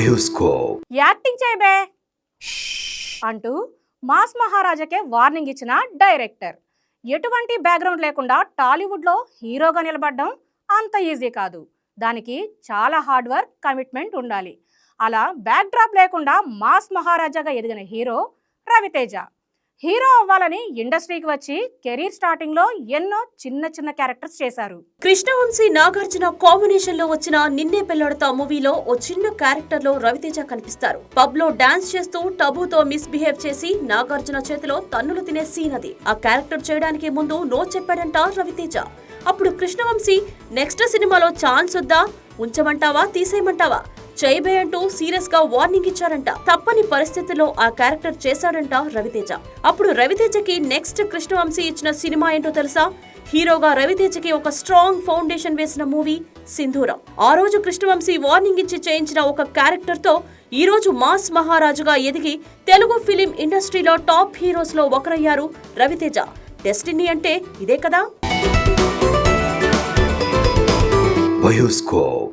Bioscope. Acting చేయబే అంటూ mass మహారాజాకే వార్నింగ్ ఇచ్చిన డైరెక్టర్. ఎటువంటి బ్యాక్గ్రౌండ్ లేకుండా టాలీవుడ్లో హీరోగా నిలబడడం అంత ఈజీ కాదు. దానికి చాలా హార్డ్ వర్క్ కమిట్మెంట్ ఉండాలి. అలా బ్యాక్ డ్రాప్ లేకుండా మాస్ మహారాజాగా ఎదిగిన హీరో రవితేజ. హీరో అవ్వాలని ఇండస్ట్రీకి వచ్చి కెరీర్ స్టార్టింగ్లో ఎన్నో చిన్న చిన్న క్యారెక్టర్స్ చేశారు. కృష్ణవంశీ నాగార్జున కాంబినేషన్లో వచ్చిన నిన్నే పెళ్ళాడతా మూవీలో ఓ చిన్న క్యారెక్టర్లో రవితేజ కనిపిస్తారు. పబ్లో డాన్స్ చేస్తూ టబుతో మిస్బిహేవ్ చేసి నాగార్జున చేతిలో తన్నులు తినే సీన్ అది. ఆ క్యారెక్టర్ చేయడానికి ముందు నో చెప్పాడంట రవితేజ. అప్పుడు కృష్ణవంశీ నెక్స్ట్ సినిమాలో ఛాన్స్ వద్దా? ఉంచమంటావా? తీసేయమంటావా? చేయబే అంటూ సీరియస్గా వార్నింగ్ ఇచ్చారంట. తప్పని పరిస్థితుల్లో ఆ క్యారెక్టర్ చేశాడంట రవితేజ. అప్పుడు రవితేజకి నెక్స్ట్ కృష్ణవంశీ ఇచ్చిన సినిమా ఏంటో తెలుసా? హీరోగా రవితేజకి ఒక స్ట్రాంగ్ ఫౌండేషన్ వేసిన మూవీ సింధూరం. ఆ రోజు కృష్ణవంశీ వార్నింగ్ ఇచ్చి చేయించిన ఒక క్యారెక్టర్తో ఈ రోజు మాస్ మహారాజుగా ఎదిగి తెలుగు ఫిలిం ఇండస్ట్రీలో టాప్ హీరోస్లో ఒకరయ్యారు రవితేజ. డెస్టినీ అంటే ఇదే కదా? బయోస్కోప్